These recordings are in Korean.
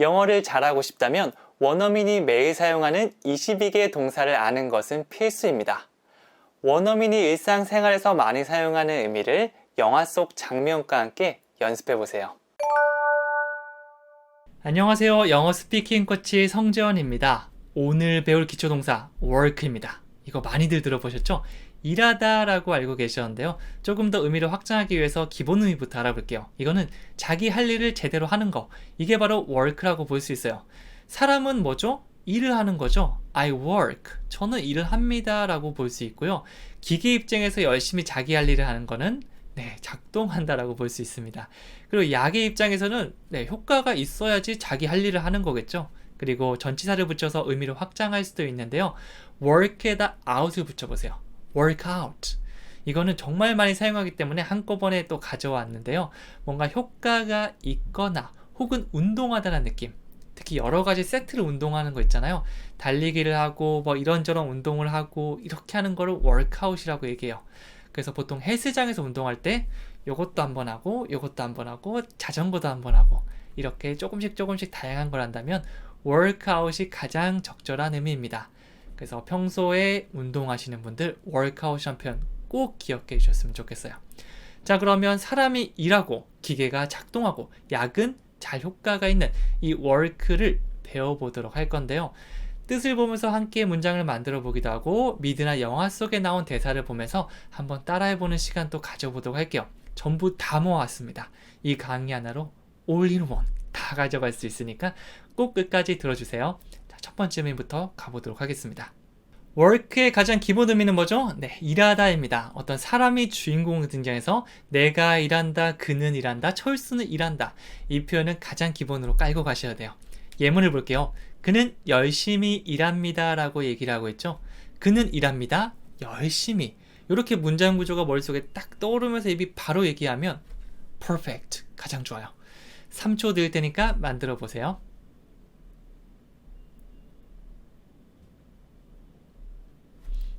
영어를 잘하고 싶다면 원어민이 매일 사용하는 22개 동사를 아는 것은 필수입니다. 원어민이 일상생활에서 많이 사용하는 의미를 영화 속 장면과 함께 연습해 보세요. 안녕하세요. 영어 스피킹 코치 성재원입니다. 오늘 배울 기초동사 work입니다. 이거 많이들 들어보셨죠? 일하다라고 알고 계셨는데요. 조금 더 의미를 확장하기 위해서 기본 의미부터 알아볼게요. 이거는 자기 할 일을 제대로 하는 거. 이게 바로 work라고 볼 수 있어요. 사람은 뭐죠? 일을 하는 거죠. I work. 저는 일을 합니다라고 볼 수 있고요. 기계 입장에서 열심히 자기 할 일을 하는 거는 네, 작동한다라고 볼 수 있습니다. 그리고 약의 입장에서는 네, 효과가 있어야지 자기 할 일을 하는 거겠죠. 그리고 전치사를 붙여서 의미를 확장할 수도 있는데요. work에다 out을 붙여보세요. Work out. 이거는 정말 많이 사용하기 때문에 한꺼번에 또 가져왔는데요. 뭔가 효과가 있거나 혹은 운동하다는 느낌. 특히 여러 가지 세트를 운동하는 거 있잖아요. 달리기를 하고 뭐 이런저런 운동을 하고 이렇게 하는 거를 workout이라고 얘기해요. 그래서 보통 헬스장에서 운동할 때 요것도 한번 하고 요것도 한번 하고 자전거도 한번 하고 이렇게 조금씩 조금씩 다양한 걸 한다면 workout이 가장 적절한 의미입니다. 그래서 평소에 운동하시는 분들 workout이라는 표현 꼭 기억해 주셨으면 좋겠어요. 자 그러면 사람이 일하고 기계가 작동하고 약은 잘 효과가 있는 이 work를 배워보도록 할 건데요. 뜻을 보면서 함께 문장을 만들어 보기도 하고 미드나 영화 속에 나온 대사를 보면서 한번 따라해보는 시간 또 가져보도록 할게요. 전부 다 모아왔습니다. 이 강의 하나로 올인원 다 가져갈 수 있으니까 꼭 끝까지 들어주세요. 자, 첫 번째 의미부터 가보도록 하겠습니다. work의 가장 기본 의미는 뭐죠? 네, 일하다입니다. 어떤 사람이 주인공으로 등장해서 내가 일한다, 그는 일한다, 철수는 일한다. 이 표현은 가장 기본으로 깔고 가셔야 돼요. 예문을 볼게요. 그는 열심히 일합니다 라고 얘기를 하고 있죠. 그는 일합니다. 열심히. 이렇게 문장 구조가 머릿속에 딱 떠오르면서 입이 바로 얘기하면 perfect. 가장 좋아요. 3초 드릴 테니까 만들어 보세요.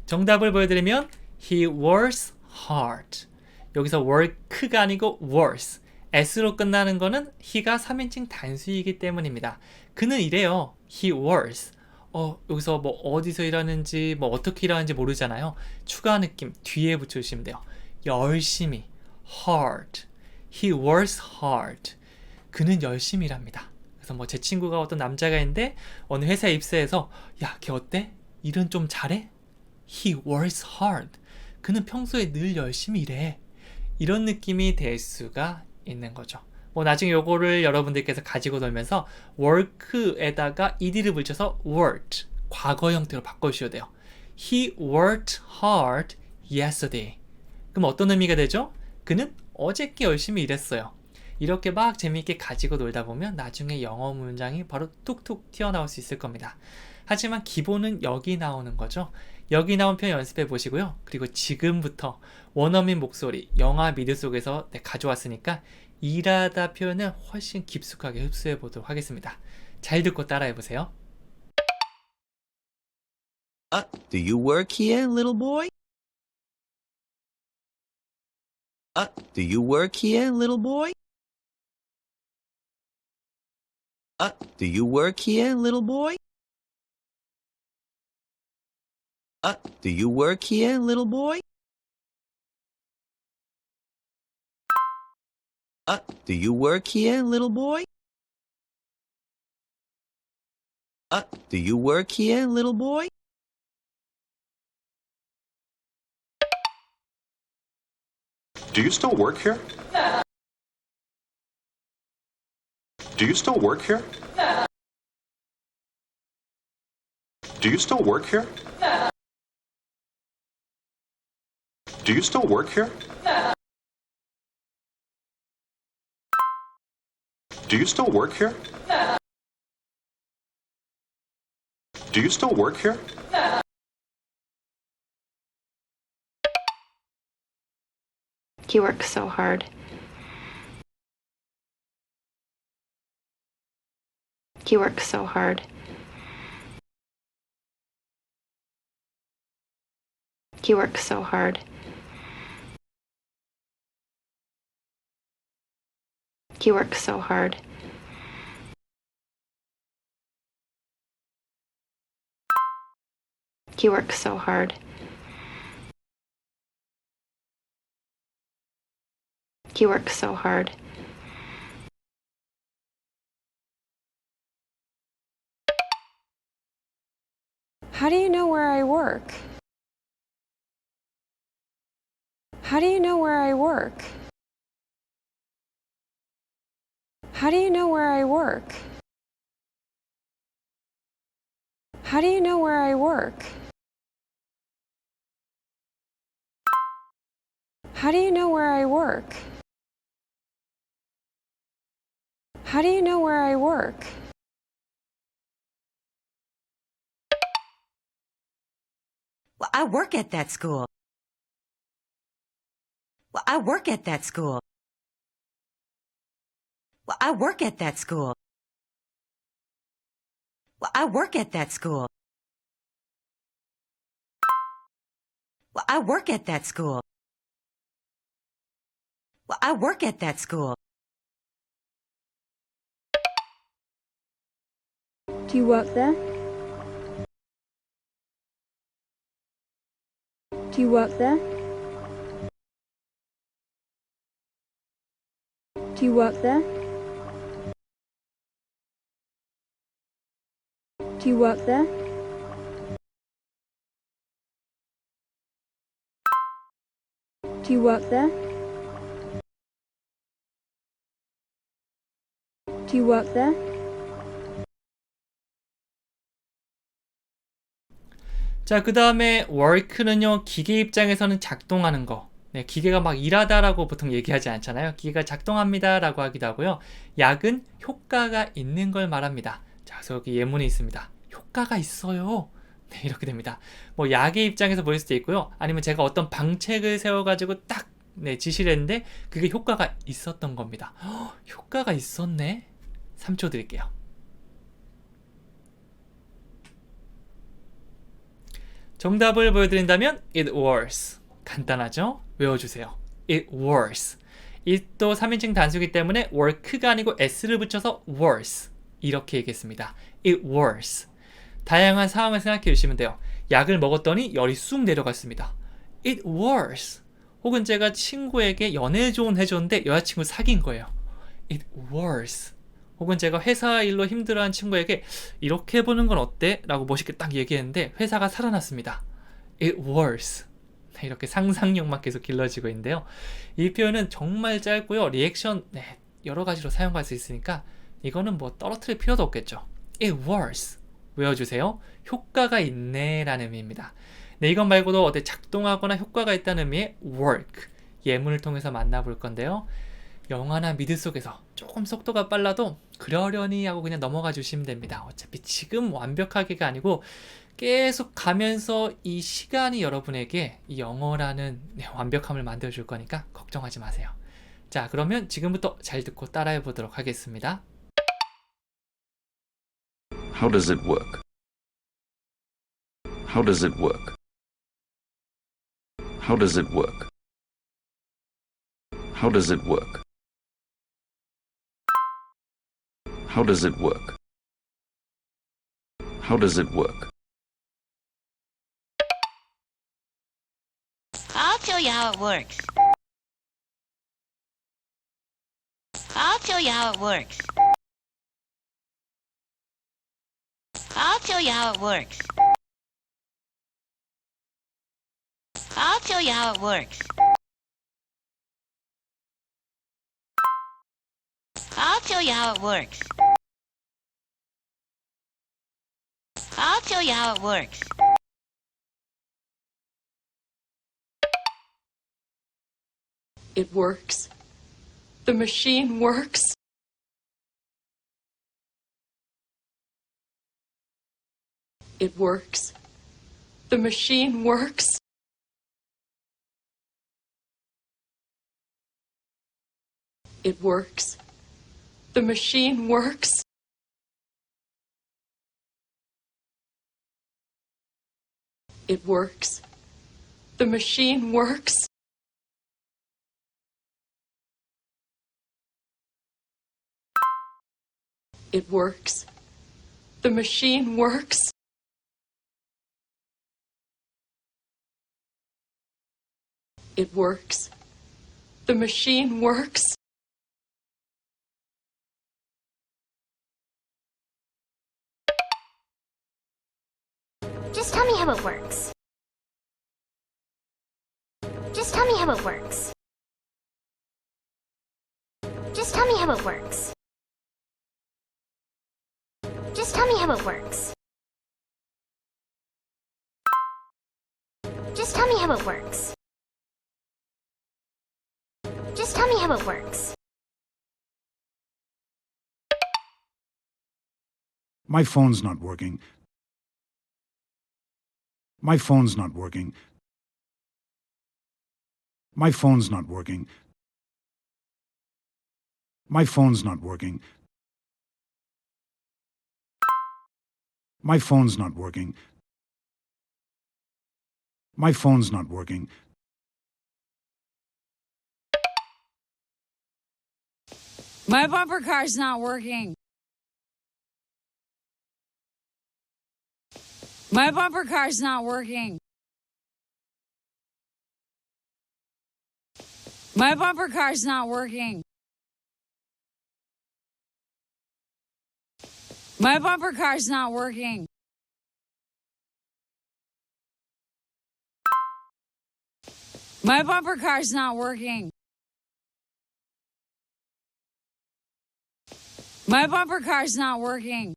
정답을 보여드리면 he works hard. 여기서 work가 아니고 works. s로 끝나는 거는 he가 3인칭 단수이기 때문입니다. 그는 이래요. he works. 어, 여기서 뭐 어디서 일하는지 뭐 어떻게 일하는지 모르잖아요. 추가 느낌 뒤에 붙여 주시면 돼요. 열심히 hard. he works hard. 그는 열심히 일합니다. 그래서 뭐 제 친구가 어떤 남자가 있는데 어느 회사에 입사해서 야, 걔 어때? 일은 좀 잘해? He works hard. 그는 평소에 늘 열심히 일해. 이런 느낌이 될 수가 있는 거죠. 뭐 나중에 요거를 여러분들께서 가지고 놀면서 work에다가 ed를 붙여서 worked 과거 형태로 바꿔주셔야 돼요. He worked hard yesterday. 그럼 어떤 의미가 되죠? 그는 어저께 열심히 일했어요. 이렇게 막 재미있게 가지고 놀다 보면 나중에 영어 문장이 바로 툭툭 튀어나올 수 있을 겁니다. 하지만 기본은 여기 나오는 거죠. 여기 나온 표현 연습해 보시고요. 그리고 지금부터 원어민 목소리, 영화 미드 속에서 네, 가져왔으니까 일하다 표현을 훨씬 깊숙하게 흡수해 보도록 하겠습니다. 잘 듣고 따라해 보세요. Uh, do you work here, little boy? Uh, do you work here, little boy? Uh, do you work here, little boy? Uh, do you work here, little boy? Uh, do you work here, little boy? Uh, do you work here, little boy? Do you still work here? Do you still work here? Do you still work here? Do you still work here? Do you still work here? Do you still work here? He works so hard. He works so hard. He works so hard. He works so hard. He works so hard. He works so hard. How do you know where I work? How do you know where I work? How do you know where I work? How do you know where I work? How do you know where I work? How do you know where I work? Well, I work at that school. Well, I work at that school. Well, I work at that school. Well, I work at that school. Well, I work at that school. Well, I work at that school. Do you work there? Do you work there? Do you work there? You work there? Do you work there? Do you work there? 자, 그 다음에 work는요, 기계 입장에서는 작동하는 거. 네, 기계가 막 일하다라고 보통 얘기하지 않잖아요. 기계가 작동합니다라고 하기도 하고요. 약은 효과가 있는 걸 말합니다. 자, 그래서 여기 예문이 있습니다. 효과가 있어요. 네, 이렇게 됩니다. 뭐 약의 입장에서 보일 수도 있고요. 아니면 제가 어떤 방책을 세워가지고 딱 네, 지시를 했는데 그게 효과가 있었던 겁니다. 헉, 효과가 있었네. 3초 드릴게요. 정답을 보여드린다면 it works. 간단하죠? 외워주세요. it works. it도 3인칭 단수이기 때문에 work가 아니고 s를 붙여서 worse. 이렇게 얘기했습니다. it works. 다양한 상황을 생각해 주시면 돼요. 약을 먹었더니 열이 쑥 내려갔습니다. it works. 혹은 제가 친구에게 연애 조언 해줬는데 여자친구 사귄 거예요. it works. 혹은 제가 회사 일로 힘들어하는 친구에게 이렇게 해보는 건 어때? 라고 멋있게 딱 얘기했는데 회사가 살아났습니다. It. 네, 이렇게 상상력만 계속 길러지고 있는데요. 이 표현은 정말 짧고요. 리액션 네, 여러 가지로 사용할 수 있으니까 이거는 뭐 떨어뜨릴 필요도 없겠죠. It works. 외워주세요. 효과가 있네 라는 의미입니다. 네, 이것 말고도 어디 작동하거나 효과가 있다는 의미의 work. 예문을 통해서 만나볼 건데요. 영화나 미드 속에서 조금 속도가 빨라도 그러려니 하고 그냥 넘어가 주시면 됩니다. 어차피 지금 완벽하게가 아니고 계속 가면서 이 시간이 여러분에게 이 영어라는 네, 완벽함을 만들어 줄 거니까 걱정하지 마세요. 자, 그러면 지금부터 잘 듣고 따라해 보도록 하겠습니다. How does it work? How does it work? How does it work? How does it work? How does it work? How does it work? I'll tell you how it works. I'll tell you how it works. I'll tell you how it works. I'll tell you how it works. I'll tell you how it works. I'll tell you how it works. It works. The machine works. It works. The machine works. It works. The machine works. It works. The machine works. It works. The machine works. It works. The machine works. Just tell me how it works. Just tell me how it works. Just tell me how it works. Just tell me how it works. Just tell me how it works. Just tell me how it works. My phone's not working. My phone's not working. My phone's not working. My phone's not working. My phone's not working. My phone's not working. My bumper car's not working. My bumper car's not working. My bumper car's not working. My bumper car's not working. My bumper car's not working. My bumper car's not working.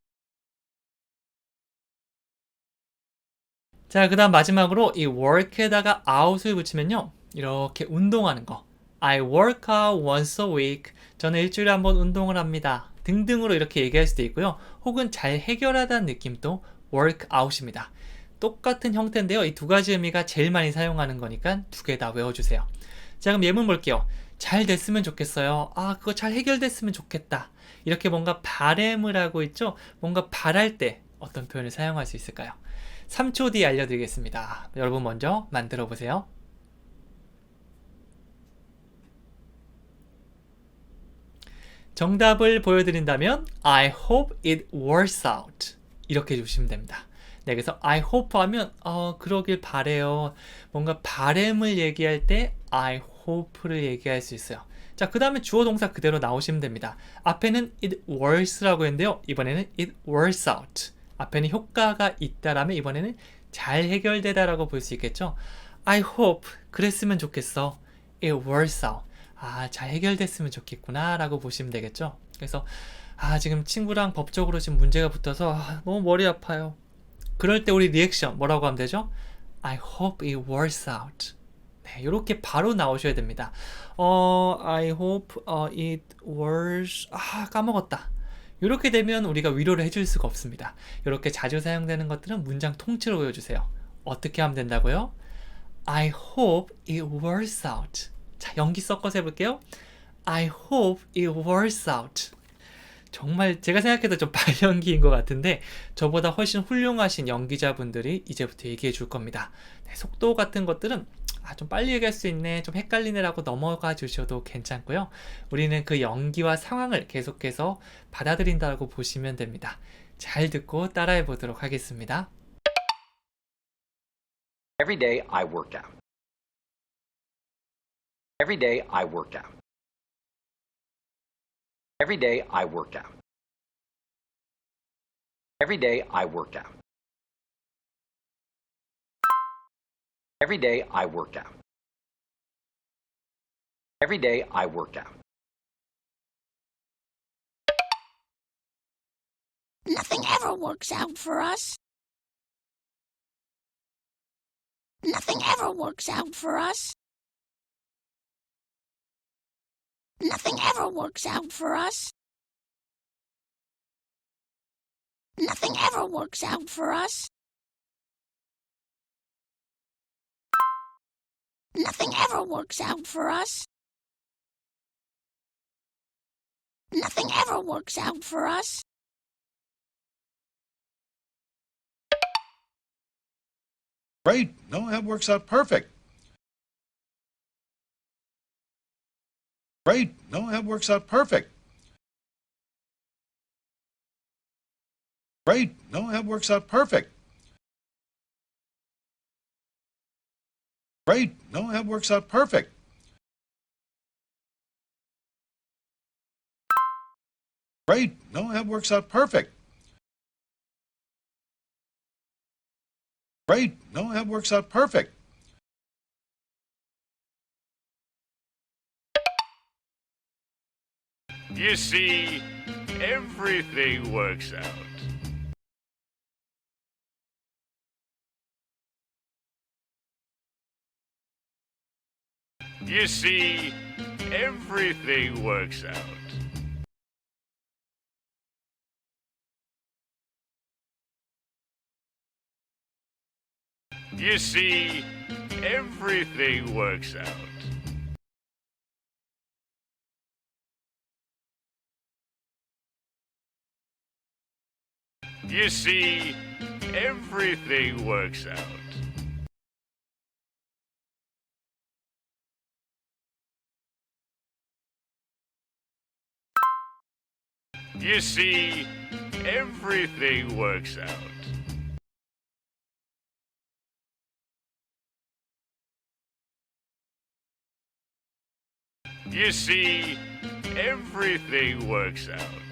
자, 그 다음 마지막으로 이 work에다가 out을 붙이면요. 이렇게 운동하는 거. I work out once a week. 저는 일주일에 한 번 운동을 합니다. 등등으로 이렇게 얘기할 수도 있고요. 혹은 잘 해결하다는 느낌도 work out입니다. 똑같은 형태인데요. 이 두 가지 의미가 제일 많이 사용하는 거니까 두 개 다 외워주세요. 자, 그럼 예문 볼게요. 잘 됐으면 좋겠어요. 아, 그거 잘 해결됐으면 좋겠다. 이렇게 뭔가 바램을 하고 있죠? 뭔가 바랄 때 어떤 표현을 사용할 수 있을까요? 3초 뒤에 알려드리겠습니다. 여러분 먼저 만들어 보세요. 정답을 보여드린다면 I hope it works out 이렇게 해주시면 됩니다. 네, 그래서 I hope 하면 어, 그러길 바래요. 뭔가 바램을 얘기할 때 I hope를 얘기할 수 있어요. 자, 그 다음에 주어 동사 그대로 나오시면 됩니다. 앞에는 it works라고 했는데요. 이번에는 it works out. 앞에는 효과가 있다라면 이번에는 잘 해결되다라고 볼 수 있겠죠. I hope 그랬으면 좋겠어. It works out. 아, 잘 해결됐으면 좋겠구나 라고 보시면 되겠죠. 그래서 아, 지금 친구랑 법적으로 지금 문제가 붙어서 아, 너무 머리 아파요. 그럴 때 우리 리액션 뭐라고 하면 되죠? I hope it works out. 네, 이렇게 바로 나오셔야 됩니다. 어, I hope uh, it works. 아, 까먹었다. 이렇게 되면 우리가 위로를 해줄 수가 없습니다. 이렇게 자주 사용되는 것들은 문장 통째로 외워주세요. 어떻게 하면 된다고요? I hope it works out. 자, 연기 섞어서 해볼게요. I hope it works out. 정말 제가 생각해도 좀 발연기인 것 같은데 저보다 훨씬 훌륭하신 연기자분들이 이제부터 얘기해 줄 겁니다. 네, 속도 같은 것들은 아, 좀 빨리 얘기할 수 있네, 좀 헷갈리네라고 넘어가 주셔도 괜찮고요. 우리는 그 연기와 상황을 계속해서 받아들인다고 보시면 됩니다. 잘 듣고 따라해 보도록 하겠습니다. Every day I work out. Every day I work out. Every day I work out. Every day I work out. Every day I work out. Every day I work out. Nothing ever works out for us. Nothing ever works out for us. Nothing ever works out for us. Nothing ever works out for us. Nothing ever works out for us. Nothing ever works out for us. Great. No, that works out perfect. Great. No, that works out perfect. Great. No, that works out perfect. Great. No, that works out perfect. Great. No, that works out perfect. Great. No, that works out perfect. You see, everything works out. You see, everything works out. You see, everything works out. You see, everything works out. You see, everything works out. You see, everything works out.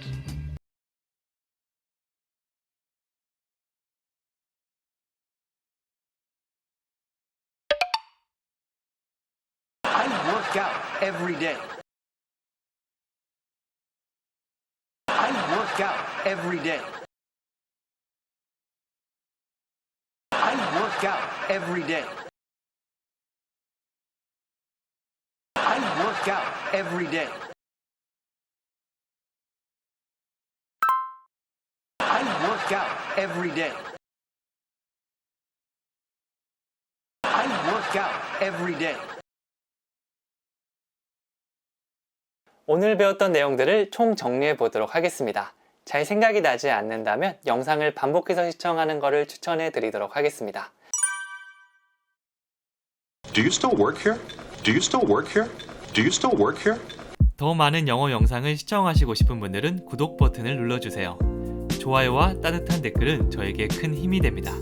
Work out every day. I work out every day. I work out every day. I work out every day. I work out every day. I work out every day. 오늘 배웠던 내용들을 총 정리해 보도록 하겠습니다. 잘 생각이 나지 않는다면 영상을 반복해서 시청하는 것을 추천해 드리도록 하겠습니다. Do you still work here? Do you still work here? Do you still work here? 더 많은 영어 영상을 시청하시고 싶은 분들은 구독 버튼을 눌러주세요. 좋아요와 따뜻한 댓글은 저에게 큰 힘이 됩니다.